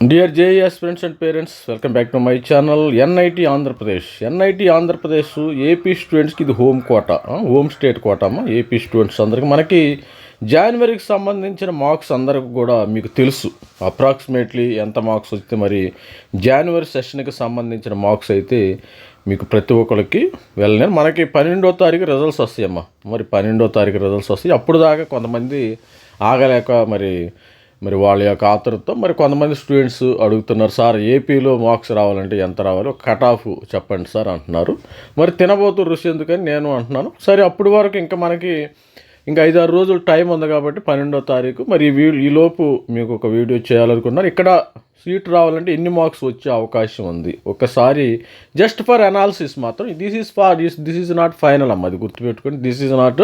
Dear JS friends and parents welcome back to my channel NIT Andhra Pradesh NIT Andhra Pradesh AP స్టూడెంట్స్కి ఇది home quota home state quota అమ్మ AP students అందరికీ. మనకి జనవరికి సంబంధించిన marks అందరికి కూడా మీకు తెలుసు. అప్రాక్సిమేట్లీ ఎంత మార్క్స్ వస్తే మరి జనవరి సెషన్కి సంబంధించిన మార్క్స్ అయితే మీకు ప్రతి ఒక్కరికి వెళ్ళలేను మనకి పన్నెండో తారీఖు రిజల్ట్స్ వస్తాయమ్మా. మరి పన్నెండో తారీఖు రిజల్ట్స్ వస్తాయి. అప్పుడు దాకా కొంతమంది ఆగలేక మరి మరి వాళ్ళ యొక్క ఆతృత్వం మరి కొంతమంది స్టూడెంట్స్ అడుగుతున్నారు సార్ ఏపీలో మార్క్స్ రావాలంటే ఎంత రావాలో? కట్ ఆఫ్ చెప్పండి సార్ అంటున్నారు. మరి తినబోతు రుచి ఎందుకని నేను అంటున్నాను. సరే అప్పటి వరకు ఇంకా మనకి ఇంకా ఐదారు రోజులు టైం ఉంది కాబట్టి పన్నెండో తారీఖు. మరి ఈ వీ- ఈ లోపు మీకు ఒక వీడియో చేయాలనుకున్నారు. ఇక్కడ సీట్ రావాలంటే ఎన్ని మార్క్స్ వచ్చే అవకాశం ఉంది? ఒకసారి జస్ట్ ఫర్ అనాలిసిస్ మాత్రం this is for this this is not final అమ్మ అది గుర్తుపెట్టుకోండి. దిస్ ఈజ్ నాట్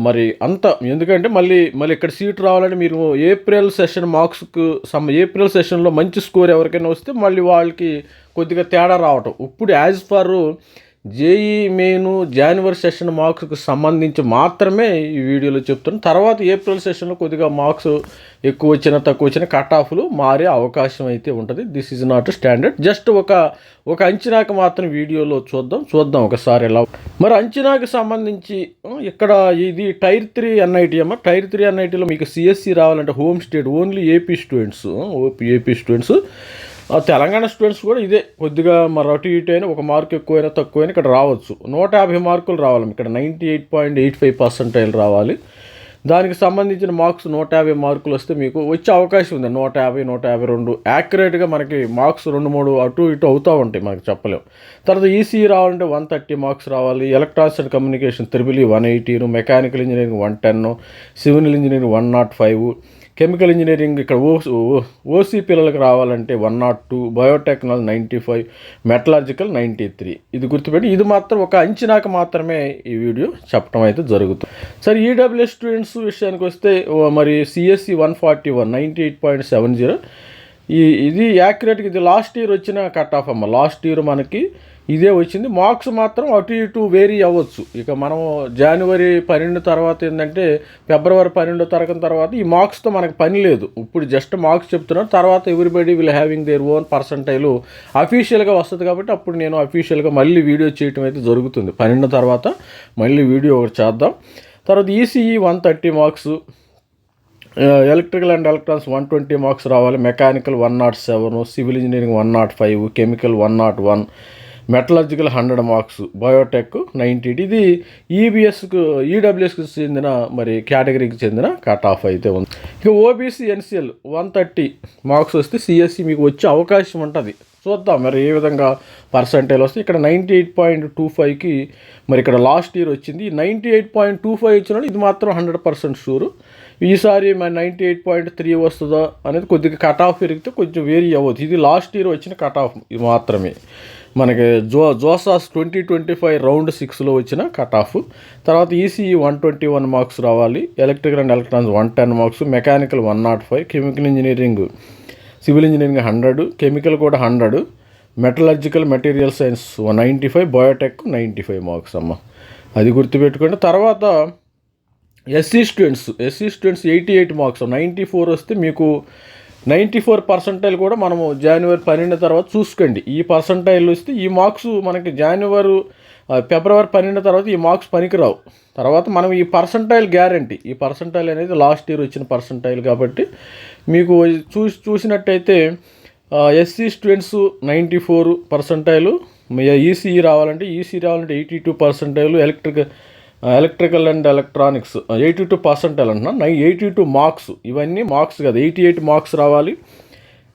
మరి అంత ఎందుకంటే మళ్ళీ మళ్ళీ ఇక్కడ సీట్ రావాలంటే మీరు ఏప్రిల్ సెషన్ మార్క్స్కు సమ్ ఏప్రిల్ సెషన్లో మంచి స్కోర్ ఎవరికైనా వస్తే మళ్ళీ వాళ్ళకి కొద్దిగా తేడా రావటం. ఇప్పుడు యాజ్ ఫర్ జేఈ మెయిన్ జనవరి సెషన్ మార్క్స్కు సంబంధించి మాత్రమే ఈ వీడియోలో చెప్తున్నాను తర్వాత ఏప్రిల్ సెషన్లో కొద్దిగా మార్క్స్ ఎక్కువ వచ్చిన తక్కువ వచ్చిన కట్ ఆఫ్లు మారే అవకాశం అయితే ఉంటుంది. This is not standard just ఒక ఒక అంచనాకి మాత్రం వీడియోలో చూద్దాం. చూద్దాం ఒకసారి ఎలా మరి అంచనాకి సంబంధించి ఇక్కడ ఇది టైర్ త్రీ ఎన్ఐటీ అమ్మ. టైర్ త్రీ ఎన్ఐటీలో మీకు సిఎస్సి రావాలంటే home state only AP students AP students. Telangana students కూడా ఇదే. కొద్దిగా మరి అటు ఇటు అయినా ఒక మార్క్ ఎక్కువైనా తక్కువైనా ఇక్కడ రావచ్చు. నూట యాభై మార్కులు రావాలి ఇక్కడ ninety eight point eight five percentile రావాలి. దానికి సంబంధించిన మార్క్స్ నూట యాభై మార్కులు వస్తే మీకు వచ్చే అవకాశం ఉంది. నూట యాభై నూట యాభై రెండు. యాక్యురేట్గా మనకి మార్క్స్ రెండు మూడు అటు ఇటు అవుతూ ఉంటాయి మనకి చెప్పలేము తర్వాత ఈసీఈ రావాలంటే వన్ థర్టీ మార్క్స్ రావాలి. Electronics and communication triple one eighteen mechanical engineering one ten civil engineering one naught five chemical engineering ఇక్కడ ఓ ఓసీ పిల్లలకు రావాలంటే one naught two biotechnology ninety five metallurgical ninety three. ఇది గుర్తుపెట్టి ఇది మాత్రం ఒక అంచనాకు మాత్రమే ఈ వీడియో చెప్పడం అయితే జరుగుతుంది. సరే ఈడబ్ల్యూఎస్ స్టూడెంట్స్ విషయానికి వస్తే మరి CSE one forty one ninety eight point seven zero ఈ ఇది యాక్యురేట్గా ఇది లాస్ట్ ఇయర్ వచ్చిన కట్ ఆఫ్ అమ్మ. లాస్ట్ ఇయర్ మనకి ఇదే వచ్చింది. మార్క్స్ మాత్రం అటు ఇటు వేరీ అవ్వచ్చు. ఇక మనం జనవరి పన్నెండు తర్వాత ఏంటంటే ఫిబ్రవరి పన్నెండో తరగతి తర్వాత ఈ మార్క్స్తో మనకు పని లేదు. ఇప్పుడు జస్ట్ మార్క్స్ చెప్తున్నారు. తర్వాత everybody will having their own percentile అఫీషియల్గా వస్తుంది కాబట్టి అప్పుడు నేను అఫీషియల్గా మళ్ళీ వీడియో చేయటం అయితే జరుగుతుంది. పన్నెండు తర్వాత మళ్ళీ వీడియో ఒకటి చేద్దాం. తర్వాత ECE one thirty marks electrical and electronics one twenty marks రావాలి. Mechanical one naught seven civil engineering one naught five chemical one naught one metallurgical hundred marks biotech ninety ఇది ఈబిఎస్కు ఈడబ్ల్యూఎస్కి చెందిన మరి కేటగిరీకి చెందిన కట్ ఆఫ్ అయితే ఉంది. ఇక OBC NCL one thirty marks వస్తే సిఎస్సి మీకు వచ్చే అవకాశం ఉంటుంది. చూద్దాం మరి ఏ విధంగా పర్సంటేజ్ వస్తే ఇక్కడ నైంటీ ఎయిట్ పాయింట్ టూ ఫైవ్కి మరి ఇక్కడ లాస్ట్ ఇయర్ వచ్చింది. Ninety eight point two five వచ్చినప్పుడు ఇది మాత్రం హండ్రెడ్ పర్సెంట్ షూరు ఈసారి మరి నైంటీ ఎయిట్ పాయింట్ త్రీ వస్తుందా అనేది కొద్దిగా కట్ ఆఫ్ పెరిగితే కొంచెం వేరీ అవ్వదు ఇది లాస్ట్ ఇయర్ వచ్చిన కట్ ఆఫ్ ఇది మాత్రమే. మనకి జో జోసాస్ ట్వంటీ ట్వంటీ ఫైవ్ రౌండ్ సిక్స్లో వచ్చిన కట్ ఆఫ్ తర్వాత ECE one twenty one marks రావాలి. Electrical and electronics one ten marks mechanical one naught five chemical engineering civil engineering hundred chemical కూడా hundred metallurgical material science ninety five biotech ninety five marks అమ్మ. అది గుర్తుపెట్టుకోండి. తర్వాత SC students SC students eighty eight marks ninety four వస్తే మీకు ninety four percentile కూడా మనము జనవరి పన్నెండు తర్వాత చూసుకోండి. ఈ పర్సంటైల్ వస్తే ఈ మార్క్స్ మనకి జనవరి ఫిబ్రవరి పన్నెండు తర్వాత ఈ మార్క్స్ పనికిరావు. తర్వాత మనం ఈ పర్సంటైల్ గ్యారంటీ ఈ పర్సంటైల్ అనేది లాస్ట్ ఇయర్ వచ్చిన పర్సంటైల్ కాబట్టి మీకు చూసి చూసినట్టయితే SC students ninety four percentile ECE రావాలంటే ఈసీ రావాలంటే eighty two percentile electric electrical and electronics eighty two percentile అంటున్నాను ఎయిటీ టూ మార్క్స్ ఇవన్నీ మార్క్స్ కదా ఎయిటీ ఎయిట్ మార్క్స్ రావాలి.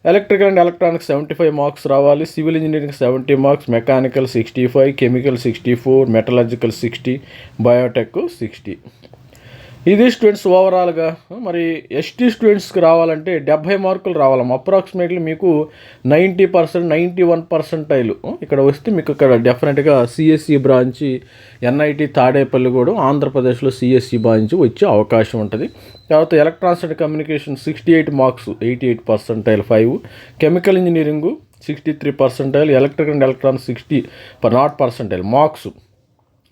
Electrical and electronics seventy five marks రావాలి civil engineering seventy marks mechanical sixty five chemical sixty four metallurgical sixty biotech sixty. ఇది students ఓవరాల్గా మరి ST స్టూడెంట్స్కి రావాలంటే డెబ్భై మార్కులు రావాలమ్మ. అప్రాక్సిమేట్లీ మీకు ninety percent ninety one percentile ఇక్కడ వస్తే మీకు ఇక్కడ డెఫినెట్గా సిఎస్సి బ్రాంచ్ ఎన్ఐటి తాడేపల్లి కూడా ఆంధ్రప్రదేశ్లో సిఎస్సి బ్రాంచ్ వచ్చే అవకాశం ఉంటుంది. తర్వాత electronics and communication sixty eight marks eighty eight percentile five chemical engineering sixty three percentile electric and electronics sixty per naught percentile marks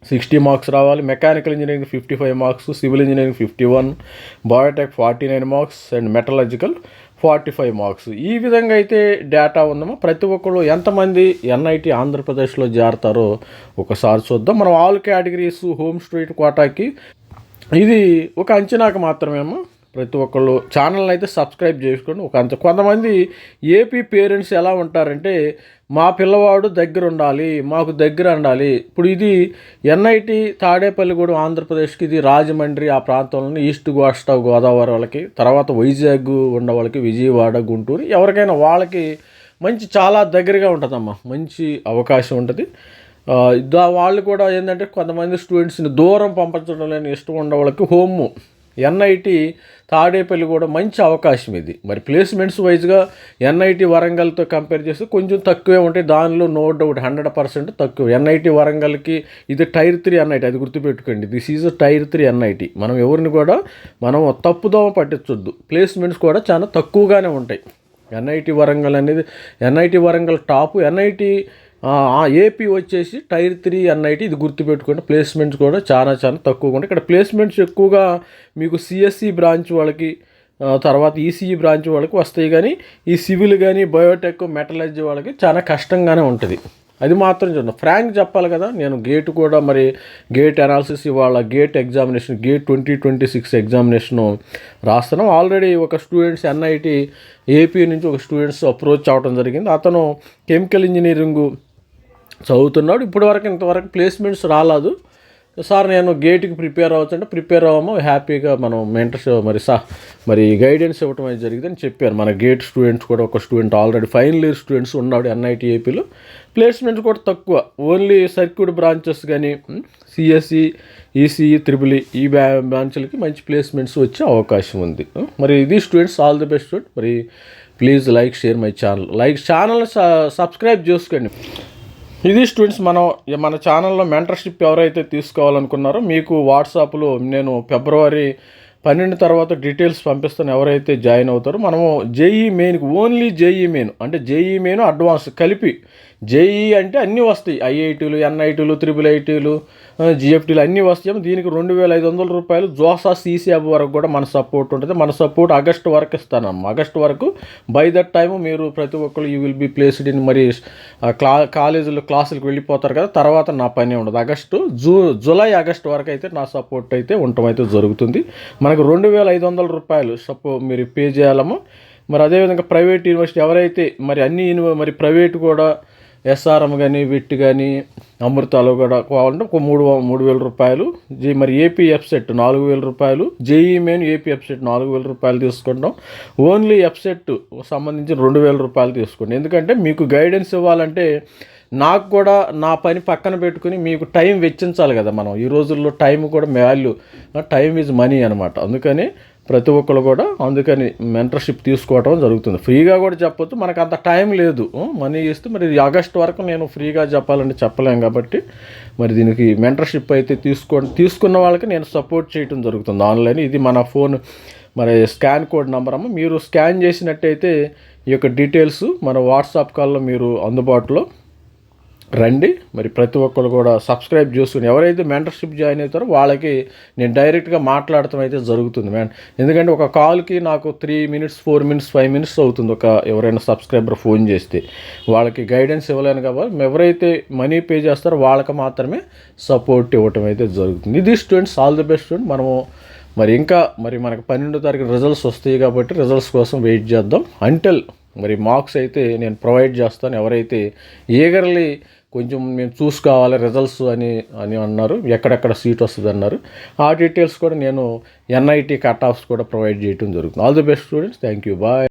sixty marks రావాలి. Mechanical engineering fifty five marks civil engineering fifty one biotech forty nine marks and metallurgical forty five marks. ఈ విధంగా అయితే data ఉందమ్మా. ప్రతి ఒక్కరు ఎంతమంది NIT ఆంధ్రప్రదేశ్లో చేరతారో ఒకసారి చూద్దాం. మనం ఆల్ కేటగిరీస్ హోమ్ స్ట్రీట్ కోటాకి ఇది ఒక అంచనాకు మాత్రమేమో ప్రతి ఒక్కళ్ళు ఛానల్ని అయితే సబ్స్క్రైబ్ చేసుకోండి. ఒక అంత కొంతమంది ఏపీ పేరెంట్స్ ఎలా ఉంటారంటే మా పిల్లవాడు దగ్గర ఉండాలి మాకు దగ్గర ఉండాలి. ఇప్పుడు ఇది ఎన్ఐటి తాడేపల్లిగూడెం ఆంధ్రప్రదేశ్కి ఇది రాజమండ్రి ఆ ప్రాంతంలోని ఈస్ట్ కోస్ట్ గోదావరి వాళ్ళకి తర్వాత వైజాగ్ ఉన్న వాళ్ళకి విజయవాడ గుంటూరు ఎవరికైనా వాళ్ళకి మంచి చాలా దగ్గరగా ఉంటుందమ్మా. మంచి అవకాశం ఉంటుంది. దా వాళ్ళు కూడా ఏంటంటే కొంతమంది స్టూడెంట్స్ని దూరం పంపించడం లేని ఇష్టం ఉన్న వాళ్ళకి హోమ్ ఎన్ఐటి తాడేపల్లి కూడా మంచి అవకాశం ఇది. మరి ప్లేస్మెంట్స్ వైజ్గా ఎన్ఐటి వరంగల్తో కంపేర్ చేస్తే కొంచెం తక్కువే ఉంటాయి. దానిలో నో డౌట్ హండ్రెడ్ పర్సెంట్ తక్కువ. ఎన్ఐటి వరంగల్కి ఇది టైర్ త్రీ ఎన్ఐటి అది గుర్తుపెట్టుకోండి. This is tier three NIT. మనం ఎవరిని కూడా మనం తప్పుదోమ పట్టించొద్దు. ప్లేస్మెంట్స్ కూడా చాలా తక్కువగానే ఉంటాయి. ఎన్ఐటి వరంగల్ అనేది NIT Warangal top NIT AP వచ్చేసి టైర్ త్రీ ఎన్ఐటి ఇది గుర్తుపెట్టుకోండి. ప్లేస్మెంట్స్ కూడా చాలా చాలా తక్కువగా ఉంటాయి ఇక్కడ ప్లేస్మెంట్స్ ఎక్కువగా మీకు సిఎస్సి బ్రాంచ్ వాళ్ళకి తర్వాత ఈసీఈ బ్రాంచ్ వాళ్ళకి వస్తాయి. కానీ ఈ సివిల్ కానీ బయోటెక్ మెటలజీ వాళ్ళకి చాలా కష్టంగానే ఉంటుంది. అది మాత్రం చూడండి. ఫ్రాంక్ చెప్పాలి కదా నేను గేట్ కూడా మరి గేట్ అనాలిసిస్ ఇవాళ GATE examination GATE twenty twenty six examination రాస్తున్నాం ఆల్రెడీ ఒక స్టూడెంట్స్ ఎన్ఐటి ఏపీ నుంచి ఒక స్టూడెంట్స్ అప్రోచ్ అవ్వడం జరిగింది. అతను కెమికల్ ఇంజనీరింగ్ చదువుతున్నాడు. ఇప్పటివరకు ఇంతవరకు ప్లేస్మెంట్స్ రాలేదు. సార్ నేను గేట్కి ప్రిపేర్ అవ్వచ్చంటే ప్రిపేర్ అవ్వము. హ్యాపీగా మనం మెంటర్స్ మరి సా మరి గైడెన్స్ ఇవ్వటం అనేది జరిగిందని చెప్పారు. మన గేట్ స్టూడెంట్స్ కూడా ఒక student already final year students ఉన్నాడు ఎన్ఐటి ఏపీలో ప్లేస్మెంట్స్ కూడా తక్కువ. ఓన్లీ సర్క్యూట్ బ్రాంచెస్ కానీ సిఎస్సి ఈసీఈ త్రిబుల్ ఈ బ్రా బ్రాంచ్లకి మంచి ప్లేస్మెంట్స్ వచ్చే అవకాశం ఉంది. మరి ఇది స్టూడెంట్స్ ఆల్ ది బెస్ట్ మరి please like share my channel like channel subscribe చేసుకోండి. ఇది స్టూడెంట్స్ మనం మన ఛానల్లో మెంటర్షిప్ ఎవరైతే తీసుకోవాలనుకున్నారో మీకు వాట్సాప్లో నేను ఫిబ్రవరి పన్నెండు తర్వాత డీటెయిల్స్ పంపిస్తాను ఎవరైతే జాయిన్ అవుతారో. మనము జేఈ మెయిన్కి ఓన్లీ జేఈ మెయిన్ అంటే జేఈ మెయిన్ అడ్వాన్స్ కలిపి జేఈ అంటే అన్నీ వస్తాయి. ఐఐటీలు ఎన్ఐటీలు త్రిబుల్ ఐటీలు జిఎఫ్టీలు అన్నీ వస్తాయి దీనికి రెండు వేల ఐదు వందల రూపాయలు జోసా సీసీఎఫ్ వరకు కూడా మన సపోర్ట్ ఉంటుంది. మన సపోర్ట్ ఆగస్ట్ వరకు ఇస్తానమ్మ. ఆగస్టు వరకు బై దట్ టైం మీరు ప్రతి ఒక్కరు you will be placed in మరి క్లా కాలేజీలో క్లాసులకు వెళ్ళిపోతారు కదా తర్వాత నా పని ఉండదు. ఆగస్టు జూ జూలై ఆగస్టు వరకు అయితే నా సపోర్ట్ అయితే ఉండటం అయితే జరుగుతుంది. మనకు రెండు వేల ఐదు వందల రూపాయలు సపో మీరు పే చేయాలమ్మా. మరి అదేవిధంగా ప్రైవేట్ యూనివర్సిటీ ఎవరైతే మరి అన్ని యూనివ మరి ప్రైవేట్ కూడా ఎస్ఆర్ఎం కానీ విట్ కానీ అమృతాలు కూడా కావాలంటే ఒక మూడు మూడు వేల రూపాయలు. జీ మరి ఏపీ ఎఫ్సెట్ నాలుగు వేల రూపాయలు. జేఈ మెయిన్ ఏపీ ఎఫ్సెట్ నాలుగు వేల రూపాయలు తీసుకుంటాం. ఓన్లీ ఎఫ్సెట్ సంబంధించి రెండు వేల రూపాయలు తీసుకోండి. ఎందుకంటే మీకు గైడెన్స్ ఇవ్వాలంటే నాకు కూడా నా పని పక్కన పెట్టుకుని మీకు టైం వెచ్చించాలి కదా మనం. ఈ రోజుల్లో టైం కూడా వాల్యూ టైం ఈజ్ మనీ అనమాట అందుకని ప్రతి ఒక్కరు కూడా అందుకని మెంటర్షిప్ తీసుకోవడం జరుగుతుంది. ఫ్రీగా కూడా చెప్పొచ్చు మనకు అంత టైం లేదు. మనీ ఇస్తే మరి ఆగస్ట్ వరకు నేను ఫ్రీగా చెప్పాలంటే చెప్పలేం కాబట్టి మరి దీనికి మెంటర్షిప్ అయితే తీసుకో తీసుకున్న వాళ్ళకి నేను సపోర్ట్ చేయడం జరుగుతుంది. ఆన్లైన్ ఇది మన ఫోన్ మరి స్కాన్ కోడ్ నెంబర్ అమ్మ. మీరు స్కాన్ చేసినట్టయితే ఈ యొక్క డీటెయిల్స్ మన వాట్సాప్ కాల్లో మీరు అందుబాటులో రండి. మరి ప్రతి ఒక్కరు కూడా సబ్స్క్రైబ్ చేసుకుని ఎవరైతే మెంటర్షిప్ జాయిన్ అవుతారో వాళ్ళకి నేను డైరెక్ట్గా మాట్లాడటం అయితే జరుగుతుంది మ్యాన్. ఎందుకంటే ఒక కాల్కి నాకు three minutes four minutes five minutes అవుతుంది ఒక ఎవరైనా సబ్స్క్రైబర్ ఫోన్ చేస్తే. వాళ్ళకి గైడెన్స్ ఇవ్వలేను కాబట్టి ఎవరైతే మనీ పే చేస్తారో వాళ్ళకి మాత్రమే సపోర్ట్ ఇవ్వటం అయితే జరుగుతుంది. ఇది students all the best student. మనము మరి ఇంకా మరి మనకు పన్నెండో తారీఖు రిజల్ట్స్ వస్తాయి కాబట్టి రిజల్ట్స్ కోసం వెయిట్ చేద్దాం. అంటెల్ మరి మార్క్స్ అయితే నేను ప్రొవైడ్ చేస్తాను. ఎవరైతే ఈగర్లీ కొంచెం మేము చూసుకోవాలి రిజల్ట్స్ అని అని అన్నారు ఎక్కడెక్కడ సీట్ వస్తుంది అన్నారు ఆ డీటెయిల్స్ కూడా నేను ఎన్ఐటి కట్ ఆఫ్స్ కూడా ప్రొవైడ్ చేయడం జరుగుతుంది. All the best students. Thank you. Bye.